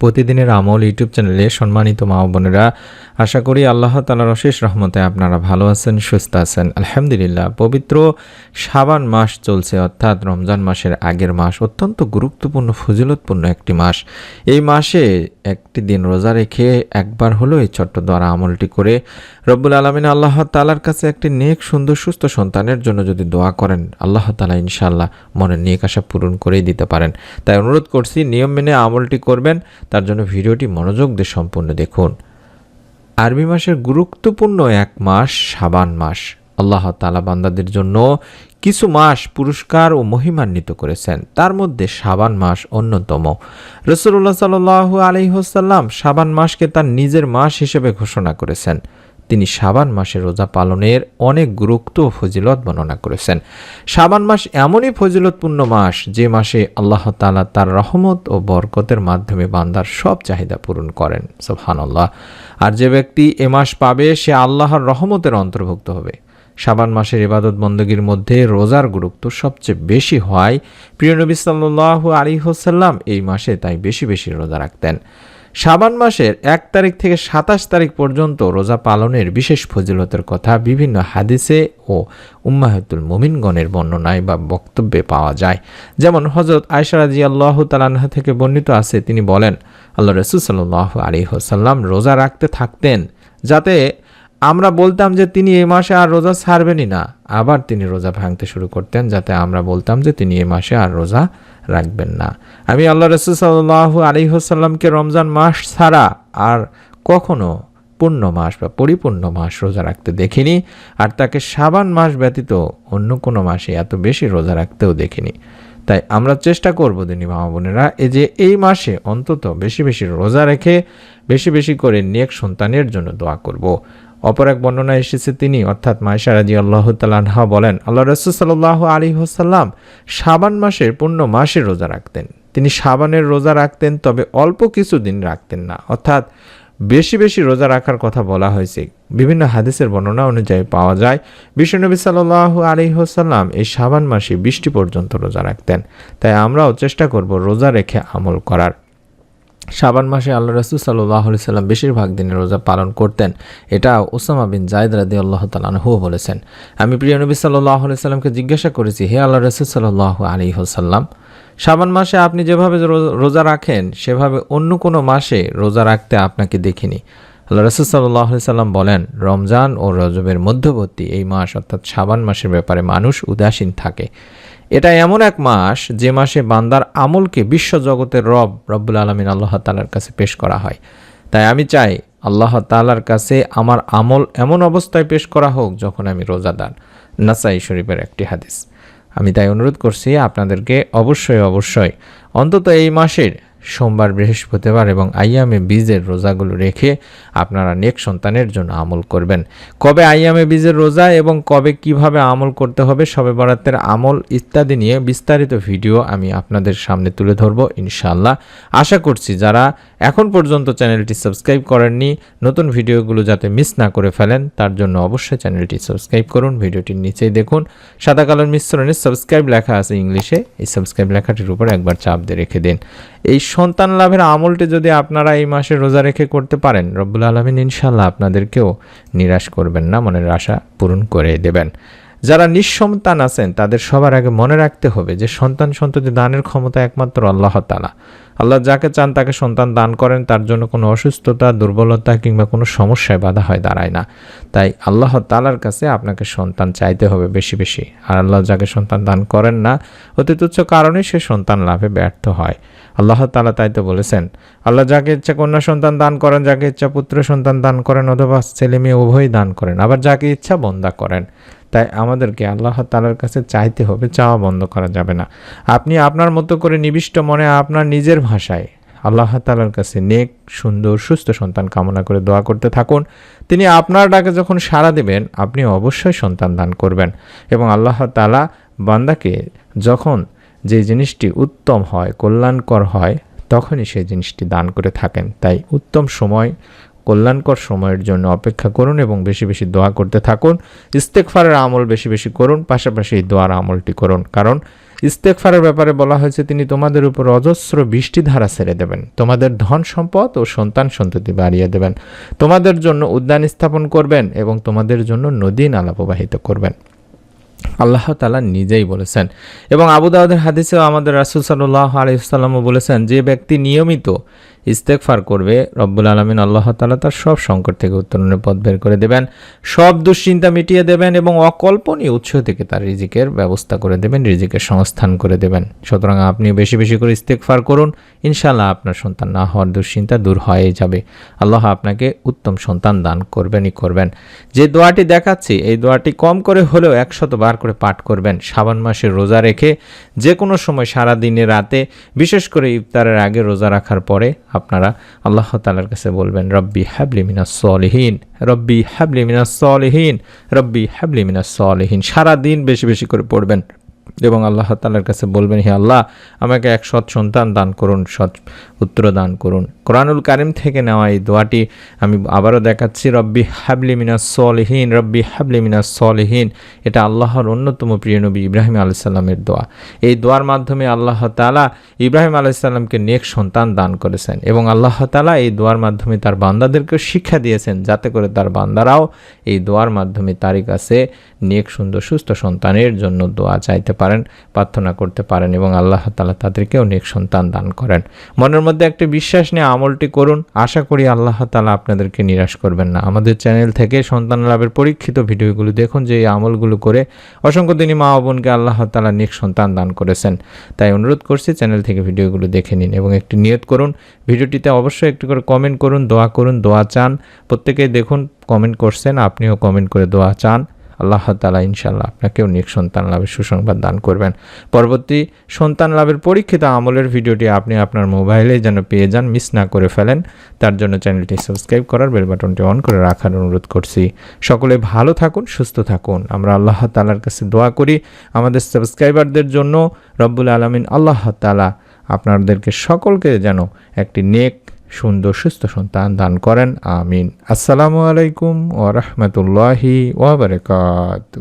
প্রতিদিনের আমল ইউটিউব চ্যানেলে সম্মানিত মা বোনেরা, আশা করি আল্লাহ তালার অশেষ রহমতে আপনারা ভালো আছেন, সুস্থ আছেন। আলহামদুলিল্লাহ, পবিত্র সাবান মাস চলছে, অর্থাৎ রমজান মাসের আগের মাস, অত্যন্ত গুরুত্বপূর্ণ, ফজিলতপূর্ণ একটি মাস। এই মাসে একটি দিন রোজা রেখে একবার হলো এই ছোট্ট দ্বারা আমলটি করে রব্বুল আলমিন আল্লাহ তালার কাছে একটি নেক, সুন্দর, সুস্থ সন্তানের জন্য যদি দোয়া করেন, আল্লাহ তালা ইনশাল্লাহ মনের নেক আশা পূরণ করেই দিতে পারেন। তাই অনুরোধ করছি, নিয়ম মেনে আমলটি করবেন। তার জন্য ভিডিওটি মনোযোগ দিয়ে সম্পূর্ণ দেখুন। আরবি মাসের গুরুত্বপূর্ণ এক মাস সাবান মাস। আল্লাহ তালা বান্দাদের জন্য কিছু মাস পুরস্কার ও মহিমান্বিত করেছেন। তার মধ্যে সাবান মাস অন্যতম। রসুল্লাহ সাল আলহিহসাল্লাম সাবান মাসকে তার নিজের মাস হিসেবে ঘোষণা করেছেন। তিনি সাবান মাসে রোজা পালনের অনেক গুরুত্ব ফজিলত বর্ণনা করেছেন। সাবান মাস এমনই ফজিলতপূর্ণ মাস যে মাসে আল্লাহ তালা তার রহমত ও বরকতের মাধ্যমে বান্দার সব চাহিদা পূরণ করেন। সোহানাল্লাহ আর যে ব্যক্তি এ মাস পাবে, সে আল্লাহর রহমতের অন্তর্ভুক্ত হবে। সাবান মাসের ইবাদত বন্দগীর মধ্যে রোজার গুরুত্ব সবচেয়ে বেশি হওয়ায় প্রিয় নবী সাল্লাহ আলী হোসাল্লাম এই মাসে তাই বেশি বেশি রোজা রাখতেন। সাবান মাসের এক তারিখ থেকে সাতাশ তারিখ পর্যন্ত রোজা পালনের বিশেষ ফজিলতের কথা বিভিন্ন হাদিসে ও উম্মাহতুল মোমিনগণের বর্ণনায় বা বক্তব্যে পাওয়া যায়। যেমন হজরত আয়সারাজি আল্লাহ তালান্হা থেকে বর্ণিত আছে, তিনি বলেন, আল্লাহ রসুল সাল্লাহ আলী হোসাল্লাম রোজা রাখতে থাকতেন যাতে আমরা বলতাম যে তিনি এ মাসে আর রোজা ছাড়বেনই না। আবার তিনি রোজা ভাঙতে শুরু করতেন যাতে আমরা বলতাম যে তিনি এ মাসে আর রোজা রাখবেন না। আমি আল্লাহ রসুল সাল্লাহ আলিহাসাল্লামকে রমজান মাস ছাড়া আর কখনো পূর্ণ মাস বা পরিপূর্ণ মাস রোজা রাখতে দেখিনি আর তাকে সাবান মাস ব্যতীত অন্য কোনো মাসে এত বেশি রোজা রাখতেও দেখিনি। তাই আমরা চেষ্টা করব দিনী মা বোনেরা, এই যে এই মাসে অন্তত বেশি বেশি রোজা রেখে বেশি বেশি করে নেক সন্তানের জন্য দোয়া করব। অপর এক বর্ণনা এসেছে তিনি, অর্থাৎ মাইশা রাজি আল্লাহ তালাহা বলেন, আল্লাহ রসুল সাল্লাহ আলী হোসাল্লাম সাবান মাসের পূর্ণ মাসে রোজা রাখতেন। তিনি সাবানের রোজা রাখতেন, তবে অল্প কিছু দিন রাখতেন না। অর্থাৎ বেশি বেশি রোজা রাখার কথা বলা হয়েছে। বিভিন্ন হাদিসের বর্ণনা অনুযায়ী পাওয়া যায় বিশ্বনবী সাল্লাহ আলী হোসাল্লাম এই সাবান মাসে বৃষ্টি পর্যন্ত রোজা রাখতেন। তাই আমরাও চেষ্টা করব রোজা রেখে আমল করার। শাবান মাসে আল্লাহ রসুল সাল্লাহ সাল্লাম বেশিরভাগ দিনে রোজা পালন করতেন। এটা ওসামা বিন জায়দ রাদি আল্লাহ তালাহু বলেছেন। আমি প্রিয় নবী সাল্লাহ সাল্লামকে জিজ্ঞাসা করেছি, হে আল্লাহ রসুল সাল্লাহ আলী হোসাল্লাম শাবান মাসে আপনি যেভাবে রোজা রাখেন, সেভাবে অন্য কোনো মাসে রোজা রাখতে আপনাকে দেখিনি। আল্লাহ রসুল সাল্লাহ সাল্লাম বলেন, রমজান ও রজবের মধ্যবর্তী এই মাস অর্থাৎ শাবান মাসের ব্যাপারে মানুষ উদাসীন থাকে। এটা এমন এক মাস যে মাসে বান্দার আমলকে বিশ্বজগতের রব, রব্বুল আলমিন আল্লাহ তালার কাছে পেশ করা হয়। তাই আমি চাই আল্লাহ তালার কাছে আমার আমল এমন অবস্থায় পেশ করা হোক যখন আমি রোজাদার নাসাই শরীফের একটি হাদিস। আমি তাই অনুরোধ করছি আপনাদেরকে অবশ্যই অবশ্যই। অন্তত এই মাসের সোমবার বৃহস্পতিবার এবং আইয়ামে বীজের রোজাগুলো রেখে আপনারা নেক সন্তানের জন্য আমল করবেন। কবে আইয়ামে বীজের রোজা এবং কবে কীভাবে আমল করতে হবে সবে বরাতের আমল ইত্যাদি নিয়ে বিস্তারিত ভিডিও আমি আপনাদের সামনে তুলে ধরবো ইনশাল্লাহ আশা করছি যারা এখন পর্যন্ত চ্যানেলটি সাবস্ক্রাইব করেননি, নতুন ভিডিওগুলো যাতে মিস না করে ফেলেন, তার জন্য অবশ্যই চ্যানেলটি সাবস্ক্রাইব করুন, ভিডিওটির নিচেই দেখুন। সাদা কালোর মিশ্রণে সাবস্ক্রাইব লেখা আছে ইংলিশে, এই সাবস্ক্রাইব লেখাটির উপর একবার চাপ দিয়ে রেখে দিন। এই সন্তান লাভের আমলটি যদি আপনারা এই মাসে রোজা রেখে করতে পারেন, রব্বুল আলমিন ইনশাল্লাহ আপনাদেরকেও নিরাশ করবেন না, মনের আশা পূরণ করে দেবেন। যারা নিঃসন্তান আছেন, তাদের সবার আগে মনে রাখতে হবে যে সন্তান সন্ততি দানের ক্ষমতা একমাত্র আল্লাহ তালা আল্লাহ যাকে চান তাকে সন্তান দান করেন, তার জন্য কোনো অসুস্থতা, দুর্বলতা কিংবা কোনো সমস্যায় বাধা হয়, দাঁড়ায় না। তাই আল্লাহ তালার কাছে আপনাকে সন্তান চাইতে হবে বেশি বেশি। আর আল্লাহ যাকে সন্তান দান করেন না, অতি তুচ্ছ কারণে সে সন্তান লাভে ব্যর্থ হয়। আল্লাহ তালা তাই তো বলেছেন, আল্লাহ যাকে ইচ্ছা কন্যা সন্তান দান করেন, যাকে ইচ্ছা পুত্র সন্তান দান করেন অথবা ছেলে মেয়ে উভয়ই দান করেন, আবার যাকে ইচ্ছা বন্দা করেন। তাই আমাদেরকে আল্লাহ তালার কাছে চাইতে হবে, চাওয়া বন্ধ করা যাবে না। আপনি আপনার মতো করে নিবিষ্ট মনে আপনার নিজের ভাষায় আল্লাহ তালার কাছে নেক, সুন্দর, সুস্থ সন্তান কামনা করে দোয়া করতে থাকুন। তিনি আপনার ডাকে যখন সাড়া দেবেন, আপনি অবশ্যই সন্তান দান করবেন এবং আল্লাহ তালা বান্দাকে যখন যে জিনিসটি উত্তম হয়, কল্যাণকর হয়, তখনই সেই জিনিসটি দান করে থাকেন। তাই উত্তম সময় কল্যাণকর সময়ের জন্য অপেক্ষা করুন এবং বেশি বেশি দোয়া করতে থাকুন। ইস্তেকফারের আমল বেশি বেশি করুন, পাশাপাশি এই দোয়ার আমলটি করুন। কারণ ইস্তেকফারের ব্যাপারে বলা হয়েছে, তিনি তোমাদের উপর অজস্র বৃষ্টি ধারা ছেড়ে দেবেন। তোমাদের ধন সম্পদ ও সন্তান সন্ততি বাড়িয়ে দেবেন। তোমাদের জন্য উদ্যান স্থাপন করবেন এবং তোমাদের জন্য নদী নালা প্রবাহিত করবেন। আল্লাহ তালা নিজেই বলেছেন। এবং আবু দাউদের হাদিসেও আমাদের রাসুল সাল্লাহ আলিয়াল্লামও বলেছেন, যে ব্যক্তি নিয়মিত ইস্তেকফার করবে, রব্বুল আলমিন আল্লাহ তালা তার সব সংকট থেকে উত্তরণের পথ বের করে দেবেন। সব দুশ্চিন্তা মিটিয়ে দেবেন এবং অকল্পনীয় উৎস থেকে তার রিজিকের ব্যবস্থা করে দেবেন, রিজিকের সংস্থান করে দেবেন। সুতরাং আপনি বেশি বেশি করে ইস্তেকফার করুন ইনশাল্লাহ আপনার সন্তান না হওয়ার দুশ্চিন্তা দূর হয়েই যাবে। আল্লাহ আপনাকে উত্তম সন্তান দান করবেনই করবেন। যে দোয়াটি দেখাচ্ছি, এই দোয়াটি কম করে হলেও একশত বার করে পাঠ করবেন। শ্রাবণ মাসে রোজা রেখে যে কোনো সময় সারা দিনে রাতে, বিশেষ করে ইফতারের আগে রোজা রাখার পরে আপনারা আল্লাহ তালার কাছে বলবেন, রব্বি হাবলি মিনাস সলিহীন, রব্বি হাবলি মিনাস সলিহীন, রব্বি হাবলি মিনাস সলিহীন। সারাদিন বেশি বেশি করে পড়বেন এবং আল্লাহ তালার কাছে বলবেন, হে আল্লাহ, আমাকে এক সৎ সন্তান দান করুন, সৎ পুত্র দান করুন। কোরআনুল কারিম থেকে নেওয়া এই দোয়াটি আমি আবারও দেখাচ্ছি, রব্বি হাবলি মিনাস সলিহীন, রব্বি হাবলি মিনাস সলিহীন। এটা আল্লাহর অন্যতম প্রিয় নবী ইব্রাহিম আলাইসাল্লামের দোয়া। এই দোয়ার মাধ্যমে আল্লাহ তালা ইব্রাহিম আলাইসাল্লামকে নেক সন্তান দান করেছেন এবং আল্লাহ তালা এই দোয়ার মাধ্যমে তার বান্দাদেরকে শিক্ষা দিয়েছেন যাতে করে তার বান্দারাও এই দোয়ার মাধ্যমে তারই কাছে নেক, সুন্দর, সুস্থ সন্তানের জন্য দোয়া চাইতে পারেন, প্রার্থনা করতে পারেন এবং আল্লাহ তালা তাদেরকেও নেক সন্তান দান করেন। মনের মধ্যে একটি বিশ্বাস নিয়ে আমলটি করুন। আশা করি আল্লাহ তালা আপনাদেরকে নিরাশ করবেন না। আমাদের চ্যানেল থেকে সন্তান লাভের পরীক্ষিত ভিডিওগুলো দেখুন, যে এই আমলগুলো করে অসংখ্য দিনই মা বোনকে আল্লাহ তালা নেক সন্তান দান করেছেন। তাই অনুরোধ করছি চ্যানেল থেকে ভিডিওগুলো দেখে নিন এবং একটি নিয়ত করুন। ভিডিওটিতে অবশ্যই একটু করে কমেন্ট করুন, দোয়া করুন, দোয়া চান। প্রত্যেকেই দেখুন, কমেন্ট করছেন, আপনিও কমেন্ট করে দোয়া চান। আল্লাহ তালা ইনশাল্লাহ আপনাকেও নেক সন্তান লাভের সুসংবাদ দান করবেন। পরবর্তী সন্তান লাভের পরীক্ষিত আমলের ভিডিওটি আপনি আপনার মোবাইলে যেন পেয়ে যান, মিস না করে ফেলেন, তার জন্য চ্যানেলটি সাবস্ক্রাইব করার বেল বাটনটি অন করে রাখার অনুরোধ করছি। সকলে ভালো থাকুন, সুস্থ থাকুন। আমরা আল্লাহ তালার কাছে দোয়া করি আমাদের সাবস্ক্রাইবারদের জন্য। রব্বুল আলমিন আল্লাহ তালা আপনাদেরকে সকলকে যেন একটি নেক সুন্দর সুস্থ সন্তান দান করেন। আমিন। আসসালামু আলাইকুম ওরহমতুল্লাহি ওবরকাত